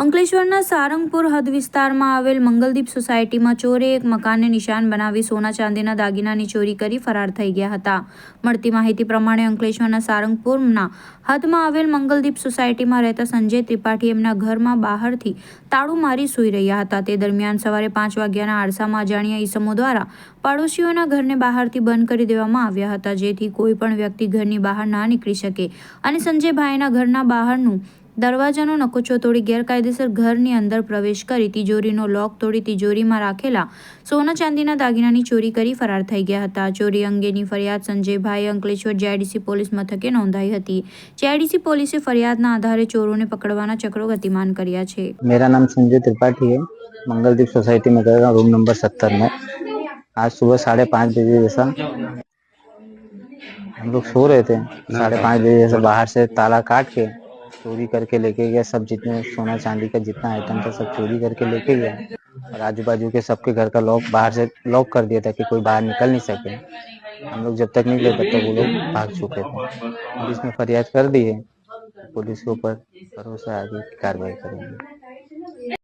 અંકલેશ્વરના સારંગપુર હદ વિસ્તારમાં આવેલ મંગલદીપ સોસાયટીમાં ચોરે એક મકાનને નિશાન બનાવી સોના ચાંદીના દાગીનાની ચોરી કરી ફરાર થઈ ગયા હતા મળતી માહિતી પ્રમાણે અંકલેશ્વરના સારંગપુરના હદમાં આવેલ મંગલદીપ સોસાયટીમાં રહેતા સંજય ત્રિપાઠી એમના ઘરમાં બહારથી તાળું મારી સૂઈ રહ્યા હતા તે દરમિયાન સવારે પાંચ વાગ્યાના આરસામાં અજાણ્યા ઈસમો દ્વારા પાડોશીઓના ઘરને બહારથી બંધ કરી દેવામાં આવ્યા હતા જેથી કોઈ પણ વ્યક્તિ ઘરની બહાર ના નીકળી શકે અને સંજયભાઈના ઘરના બહારનું दरवाजा नो नकोचो तोडी गैर कायदेशीर घरनी अंदर प्रवेश करी तिजोरी नो लॉक तोडी तिजोरी मा राखेला सोना चांदी ना दागिनानी चोरी करी फरार થઈ ગયા હતા ચોરી અંગેની ફરિયાદ સંજયભાઈ अंकलेश्वर जेडीसी પોલીસ મથકે નોંધી હતી જેડીસી પોલીસે ફરિયાદ ના આધારે ચોરોને પકડવાના ચક્રો ગતિમાન કર્યા છે મેરા નામ સંજય ત્રિપાઠી હે મંગલ દીપ સોસાયટી મે કરા રૂમ નંબર 70 મે આજ સવારે 5:30 બજે જેસા હમ તો સો રહેતે 5:30 બજે જેસા બહાર સે તાળા કાટકે चोरी करके लेके गया सब जितने सोना चांदी का जितना आइटम था सब चोरी करके लेके गया और आजू बाजू के सबके घर का लॉक बाहर से लॉक कर दिया था कि कोई बाहर निकल नहीं सके हम लोग जब तक निकले तब तक वो लोग भाग चुके थे पुलिस ने फरियाद कर दी है पुलिस के ऊपर भरोसा आगे कार्रवाई करेंगे